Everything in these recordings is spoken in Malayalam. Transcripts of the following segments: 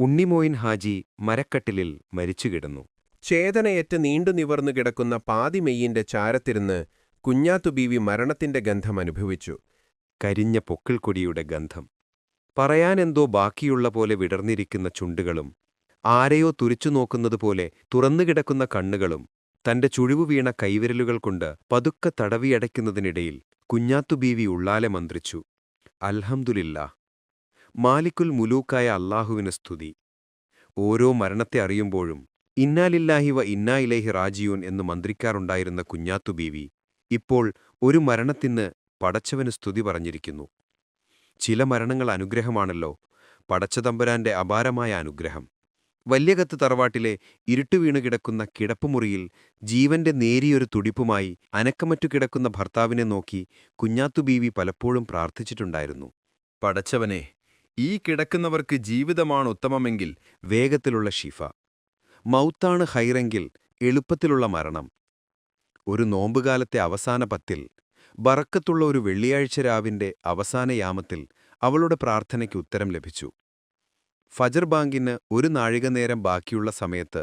ഉണ്ണിമോയിൻ ഹാജി മരക്കട്ടിലിൽ മരിച്ചുകിടന്നു. ചേതനയേറ്റ് നീണ്ടു നിവർന്നു കിടക്കുന്ന പാതിമെയ്യിന്റെ ചാരത്തിരുന്ന് കുഞ്ഞാത്തുബീവി മരണത്തിന്റെ ഗന്ധം അനുഭവിച്ചു. കരിഞ്ഞ പൊക്കിൾക്കൊടിയുടെ ഗന്ധം. പറയാനെന്തോ ബാക്കിയുള്ള പോലെ വിടർന്നിരിക്കുന്ന ചുണ്ടുകളും ആരെയോ തുരിച്ചുനോക്കുന്നതുപോലെ തുറന്നുകിടക്കുന്ന കണ്ണുകളും തന്റെ ചുഴിവു വീണ കൈവിരലുകൾ കൊണ്ട് പതുക്കെ തടവിയടയ്ക്കുന്നതിനിടയിൽ കുഞ്ഞാത്തുബീവി ഉള്ളാലെ മന്ത്രിച്ചു അൽഹംദുലില്ലാ മാലിക്കുൽ മുലൂക്കായ അള്ളാഹുവിന് സ്തുതി. ഓരോ മരണത്തെ അറിയുമ്പോഴും ഇന്നാലില്ലാഹി വ ഇന്നാ ഇലൈഹി റാജിയൂൻ എന്ന് മന്ത്രിക്കാറുണ്ടായിരുന്ന കുഞ്ഞാത്തു ബീവി ഇപ്പോൾ ഒരു മരണത്തിന് പടച്ചവന് സ്തുതി പറഞ്ഞിരിക്കുന്നു. ചില മരണങ്ങൾ അനുഗ്രഹമാണല്ലോ പടച്ചതമ്പുരാന്റെ അപാരമായ അനുഗ്രഹം. വല്യകത്ത് തറവാട്ടിലെ ഇരുട്ടുവീണു കിടക്കുന്ന കിടപ്പുമുറിയിൽ ജീവന്റെ നേരിയൊരു തുടിപ്പുമായി അനക്കമറ്റു കിടക്കുന്ന ഭർത്താവിനെ നോക്കി കുഞ്ഞാത്തു ബീവി പലപ്പോഴും പ്രാർത്ഥിച്ചിട്ടുണ്ടായിരുന്നു. പടച്ചവനെ ഈ കിടക്കുന്നവർക്ക് ജീവിതമാണ് ഉത്തമമെങ്കിൽ വേഗത്തിലുള്ള ഷിഫ മൗത്താണ് ഹൈറെങ്കിൽ എളുപ്പത്തിലുള്ള മരണം. ഒരു നോമ്പുകാലത്തെ അവസാന പത്തിൽ ബറക്കത്തുള്ള ഒരു വെള്ളിയാഴ്ച രാവിന്റെ അവസാന യാമത്തിൽ അവളുടെ പ്രാർത്ഥനയ്ക്ക് ഉത്തരം ലഭിച്ചു. ഫജർ ബാങ്കിന് ഒരു നാഴിക നേരം ബാക്കിയുള്ള സമയത്ത്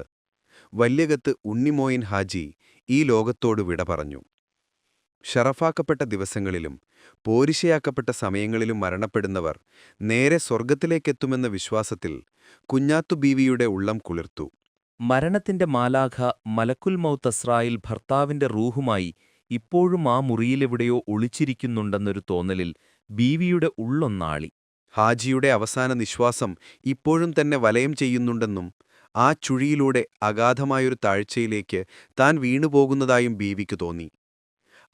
വല്യകത്ത് ഉണ്ണിമോയിൻ ഹാജി ഈ ലോകത്തോട് വിട പറഞ്ഞു. ഷറഫാക്കപ്പെട്ട ദിവസങ്ങളിലും പോരിശയാക്കപ്പെട്ട സമയങ്ങളിലും മരണപ്പെടുന്നവർ നേരെ സ്വർഗത്തിലേക്കെത്തുമെന്ന വിശ്വാസത്തിൽ കുഞ്ഞാത്തു ബീവിയുടെ ഉള്ളം കുളിർത്തു. മരണത്തിന്റെ മാലാഖ മലക്കുൽ മൗത്ത് അസ്രായിൽ ഭർത്താവിന്റെ റൂഹുമായി ഇപ്പോഴും ആ മുറിയിലെവിടെയോ ഒളിച്ചിരിക്കുന്നുണ്ടെന്നൊരു തോന്നലിൽ ബീവിയുടെ ഉള്ളൊന്നാളി. ഹാജിയുടെ അവസാന നിശ്വാസം ഇപ്പോഴും തന്നെ വലയം ചെയ്യുന്നുണ്ടെന്നും ആ ചുഴിയിലൂടെ അഗാധമായൊരു താഴ്ചയിലേക്ക് താൻ വീണുപോകുന്നതായും ബീവിക്ക് തോന്നി.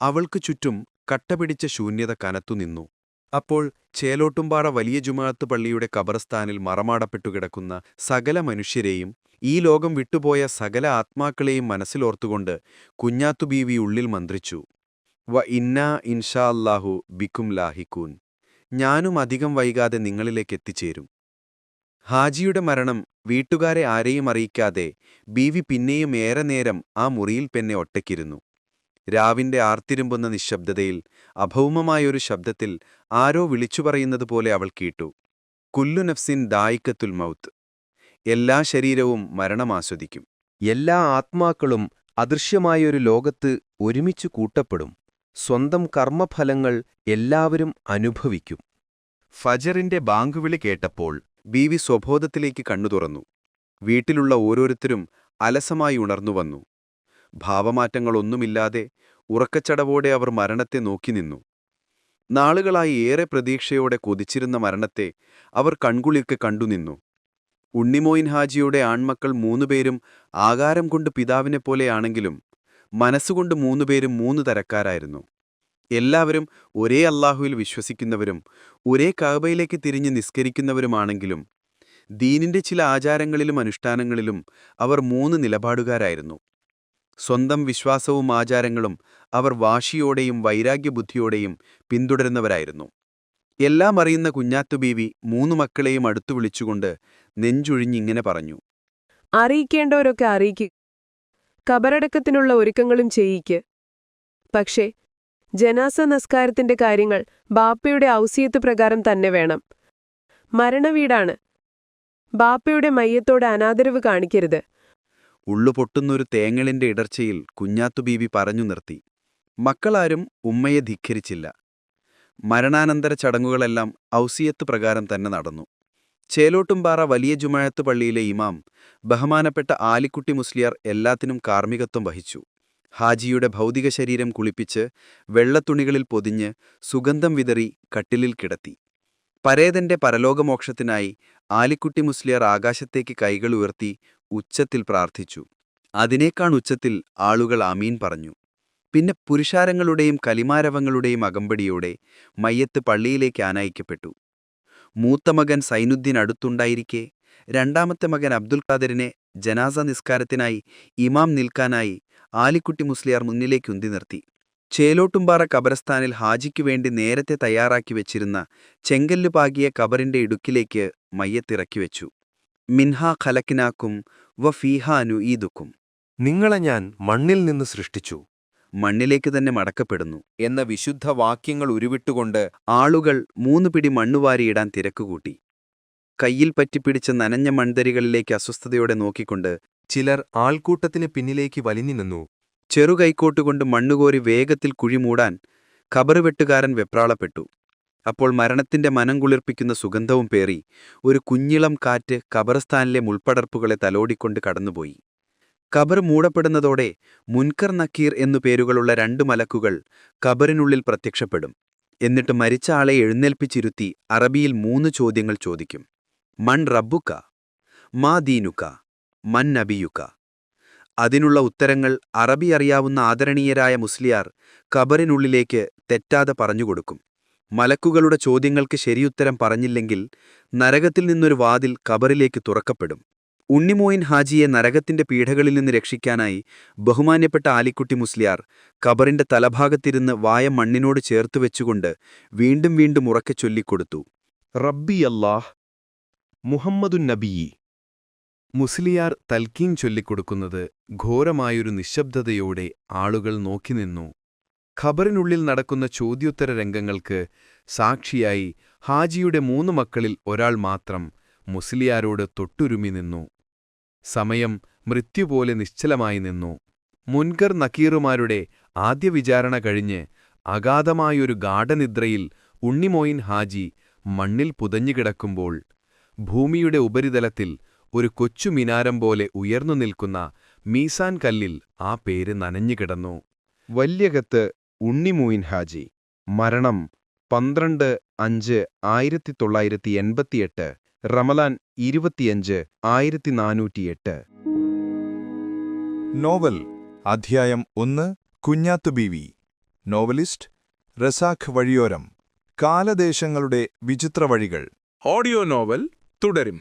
അവൾക്ക് ചുറ്റും കട്ടപിടിച്ച ശൂന്യത കനത്തുനിന്നു അപ്പോൾ ചേലോട്ടുംപാറ വലിയ ജുമാഅത്ത് പള്ളിയുടെ കബറസ്ഥാനിൽ മറമാടപ്പെട്ടുകിടക്കുന്ന സകല മനുഷ്യരെയും ഈ ലോകം വിട്ടുപോയ സകല ആത്മാക്കളെയും മനസ്സിലോർത്തുകൊണ്ട് കുഞ്ഞാത്തുബീവി ഉള്ളിൽ മന്ത്രിച്ചു. വ ഇന്നാ ഇൻഷാ അല്ലാഹു ബിക്കും ലാഹിക്കൂൻ ഞാനും അധികം വൈകാതെ നിങ്ങളിലേക്ക് എത്തിച്ചേരും. ഹാജിയുടെ മരണം വീട്ടുകാരെ ആരെയും അറിയിക്കാതെ ബീവി പിന്നെയും ഏറെ നേരം ആ മുറിയിൽ പെന്നെ ഒറ്റയ്ക്കിരുന്നു. രാവിന്റെ ആർത്തിരുമ്പുന്ന നിശബ്ദതയിൽ അഭൗമമായൊരു ശബ്ദത്തിൽ ആരോ വിളിച്ചു പറയുന്നതുപോലെ അവൾ കേട്ടു. കുല്ലു നഫ്സിൻ ദായിക്കത്തുൽ മൗത്ത്. എല്ലാ ശരീരവും മരണമാസ്വദിക്കും. എല്ലാ ആത്മാക്കളും അദൃശ്യമായൊരു ലോകത്ത് ഒരുമിച്ചു കൂട്ടപ്പെടും. സ്വന്തം കർമ്മഫലങ്ങൾ എല്ലാവരും അനുഭവിക്കും. ഫജറിന്റെ ബാങ്കുവിളി കേട്ടപ്പോൾ ബീവി സ്വബോധത്തിലേക്ക് കണ്ണു തുറന്നു. വീട്ടിലുള്ള ഓരോരുത്തരും അലസമായി ഉണർന്നുവന്നു. ഭാവമാറ്റങ്ങളൊന്നുമില്ലാതെ ഉറക്കച്ചടവോടെ അവർ മരണത്തെ നോക്കി നിന്നു നാളുകളായി ഏറെ പ്രതീക്ഷയോടെ കൊതിച്ചിരുന്ന മരണത്തെ അവർ കൺകുളിർക്ക് കണ്ടുനിന്നു. ഉണ്ണിമോയിൻ ഹാജിയുടെ ആൺമക്കൾ മൂന്നുപേരും ആകാരം കൊണ്ട് പിതാവിനെ പോലെയാണെങ്കിലും മനസ്സുകൊണ്ട് മൂന്നുപേരും മൂന്ന് തരക്കാരായിരുന്നു. എല്ലാവരും ഒരേ അള്ളാഹുവിൽ വിശ്വസിക്കുന്നവരും ഒരേ കാബയിലേക്ക് തിരിഞ്ഞ് നിസ്കരിക്കുന്നവരുമാണെങ്കിലും ദീനിന്റെ ചില ആചാരങ്ങളിലും അനുഷ്ഠാനങ്ങളിലും അവർ മൂന്ന് നിലപാടുകാരായിരുന്നു. സ്വന്തം വിശ്വാസവും ആചാരങ്ങളും അവർ വാശിയോടെയും വൈരാഗ്യബുദ്ധിയോടെയും പിന്തുടരുന്നവരായിരുന്നു. എല്ലാം അറിയുന്ന കുഞ്ഞാത്തുബീവി മൂന്നു മക്കളെയും അടുത്തു വിളിച്ചുകൊണ്ട് നെഞ്ചുഴിഞ്ഞിങ്ങനെ പറഞ്ഞു. അറിയിക്കേണ്ടവരൊക്കെ അറിയിക്കുക കബറടക്കത്തിനുള്ള ഒരുക്കങ്ങളും ചെയ്യിക്ക്. പക്ഷേ ജനാസ നസ്കാരത്തിന്റെ കാര്യങ്ങൾ ബാപ്പയുടെ ഔസിയത്ത് പ്രകാരം തന്നെ വേണം. മരണവീടാണ്. ബാപ്പയുടെ മയ്യത്തോട് അനാദരവ് കാണിക്കരുത്. ഉള്ളുപൊട്ടുന്നൊരു തേങ്ങലിന്റെ ഇടർച്ചയിൽ കുഞ്ഞാത്തു ബീവി പറഞ്ഞു നിർത്തി. മക്കളാരും ഉമ്മയെ ധിഖരിച്ചില്ല മരണാനന്തര ചടങ്ങുകളെല്ലാം ഔസിയത്ത് പ്രകാരം തന്നെ നടന്നു. ചേലോട്ടുംപാറ വലിയ ജുമായത്ത് പള്ളിയിലെ ഇമാം ബഹുമാനപ്പെട്ട ആലിക്കുട്ടി മുസ്ലിയാർ എല്ലാത്തിനും കാർമ്മികത്വം വഹിച്ചു. ഹാജിയുടെ ഭൗതിക ശരീരം കുളിപ്പിച്ച് വെള്ളത്തുണികളിൽ പൊതിഞ്ഞ് സുഗന്ധം വിതറി കട്ടിലിൽ കിടത്തി. പരേതന്റെ പരലോകമോക്ഷത്തിനായി ആലിക്കുട്ടി മുസ്ലിയർ ആകാശത്തേക്ക് കൈകൾ ഉയർത്തി ഉച്ചത്തിൽ പ്രാർത്ഥിച്ചു. അതിനേക്കാൾ ഉച്ചത്തിൽ ആളുകൾ അമീൻ പറഞ്ഞു. പിന്നെ പുരുഷാരങ്ങളുടെയും കലിമാരവങ്ങളുടെയും അകമ്പടിയോടെ മയ്യത്ത് പള്ളിയിലേക്ക് ആനയിക്കപ്പെട്ടു. മൂത്ത മകൻ സൈനുദ്ദീൻ അടുത്തുണ്ടായിരിക്കെ രണ്ടാമത്തെ മകൻ അബ്ദുൽ ഖാദറിനെ ജനാസ നിസ്കാരത്തിനായി ഇമാം നിൽക്കാനായി ആലിക്കുട്ടി മുസ്ലിയാർ മുന്നിലേക്ക് ഉന്തി നിർത്തി. ചേലോട്ടുംപാറ കബരസ്ഥാനിൽ ഹാജിക്കു വേണ്ടി നേരത്തെ തയ്യാറാക്കി വെച്ചിരുന്ന ചെങ്കല്ല് പാകിയ കബറിന്റെ ഇടുക്കിലേക്ക് മയ്യത്തിറക്കി വെച്ചു. മിൻഹാ ഖലക്കിനാക്കും വ ഫീഹാനു ഈദുക്കും നിങ്ങളെ ഞാൻ മണ്ണിൽ നിന്ന് സൃഷ്ടിച്ചു. മണ്ണിലേക്ക് തന്നെ മടക്കപ്പെടുന്നു എന്ന വിശുദ്ധ വാക്യങ്ങൾ ഉരുവിട്ടുകൊണ്ട് ആളുകൾ മൂന്നു പിടി മണ്ണുവാരിയിടാൻ തിരക്കുകൂട്ടി. കയ്യിൽ പറ്റിപ്പിടിച്ച നനഞ്ഞ മൺതരികളിലേക്ക് അസ്വസ്ഥതയോടെ നോക്കിക്കൊണ്ട് ചിലർ ആൾക്കൂട്ടത്തിന് പിന്നിലേക്ക് വലിഞ്ഞു നിന്നു. ചെറുകൈക്കോട്ടുകൊണ്ട് മണ്ണുകോരി വേഗത്തിൽ കുഴിമൂടാൻ മൂടാൻ ഖബറ് വെപ്രാളപ്പെട്ടു. അപ്പോൾ മരണത്തിന്റെ മനം കുളിർപ്പിക്കുന്ന സുഗന്ധവും പേറി ഒരു കുഞ്ഞിളം കാറ്റ് ഖബർസ്ഥാനിലെ മുൾപ്പടർപ്പുകളെ തലോടിക്കൊണ്ട് കടന്നുപോയി. ഖബർ മൂടപ്പെടുന്നതോടെ മുൻകർ നക്കീർ എന്നു പേരുകളുള്ള രണ്ടു മലക്കുകൾ ഖബറിനുള്ളിൽ പ്രത്യക്ഷപ്പെടും. എന്നിട്ട് മരിച്ച ആളെ എഴുന്നേൽപ്പിച്ചിരുത്തി അറബിയിൽ മൂന്ന് ചോദ്യങ്ങൾ ചോദിക്കും. മൺ റബ്ബുക്ക മാ ദീനുക്ക മൻ നബിയുക്ക അതിനുള്ള ഉത്തരങ്ങൾ അറബി അറിയാവുന്ന ആദരണീയരായ മുസ്ലിയാർ ഖബറിനുള്ളിലേക്ക് തെറ്റാതെ പറഞ്ഞുകൊടുക്കും. മലക്കുകളുടെ ചോദ്യങ്ങൾക്ക് ശരിയുത്തരം പറഞ്ഞില്ലെങ്കിൽ നരകത്തിൽ നിന്നൊരു വാതിൽ ഖബറിലേക്ക് തുറക്കപ്പെടും. ഉണ്ണിമോയിൻ ഹാജിയെ നരകത്തിന്റെ പീഠകളിൽ നിന്ന് രക്ഷിക്കാനായി ബഹുമാന്യപ്പെട്ട ആലിക്കുട്ടി മുസ്ലിയാർ ഖബറിന്റെ തലഭാഗത്തിരുന്ന് വായ മണ്ണിനോട് ചേർത്ത് വെച്ചുകൊണ്ട് വീണ്ടും വീണ്ടും ഉറക്കെ ചൊല്ലിക്കൊടുത്തു. റബ്ബി അല്ലാഹ് മുഹമ്മദുൻ മുസ്ലിയാർ തൽക്കീൻ ചൊല്ലിക്കൊടുക്കുന്നത് ഘോരമായൊരു നിശബ്ദതയോടെ ആളുകൾ നോക്കിനിന്നു. ഖബറിനുള്ളിൽ നടക്കുന്ന ചോദ്യോത്തര രംഗങ്ങൾക്ക് സാക്ഷിയായി ഹാജിയുടെ മൂന്ന് മക്കളിൽ ഒരാൾ മാത്രം മുസ്ലിയാരോട് തൊട്ടുരുമി നിന്നു. സമയം മൃത്യുപോലെ നിശ്ചലമായി നിന്നു. മുൻകർ നക്കീറുമാരുടെ ആദ്യ വിചാരണ കഴിഞ്ഞ് അഗാധമായൊരു ഗാഠനിദ്രയിൽ ഉണ്ണിമോയിൻ ഹാജി മണ്ണിൽ പുതഞ്ഞുകിടക്കുമ്പോൾ ഭൂമിയുടെ ഉപരിതലത്തിൽ ഒരു കൊച്ചു മിനാരം പോലെ ഉയർന്നു നിൽക്കുന്ന മീസാൻ കല്ലിൽ ആ പേര് നനഞ്ഞുകിടന്നു വല്യകത്ത് ഉണ്ണിമൂയിൻ ഹാജി മരണം പന്ത്രണ്ട് അഞ്ച് ആയിരത്തി തൊള്ളായിരത്തി എൺപത്തിയെട്ട് റമലാൻ ഇരുപത്തിയഞ്ച് ആയിരത്തി നാനൂറ്റിയെട്ട് നോവൽ അധ്യായം ഒന്ന് കുഞ്ഞാത്തു ബീവി. നോവലിസ്റ്റ് റസാഖ് വഴിയോരം. കാലദേശങ്ങളുടെ വിചിത്ര വഴികൾ ഓഡിയോ നോവൽ തുടരും.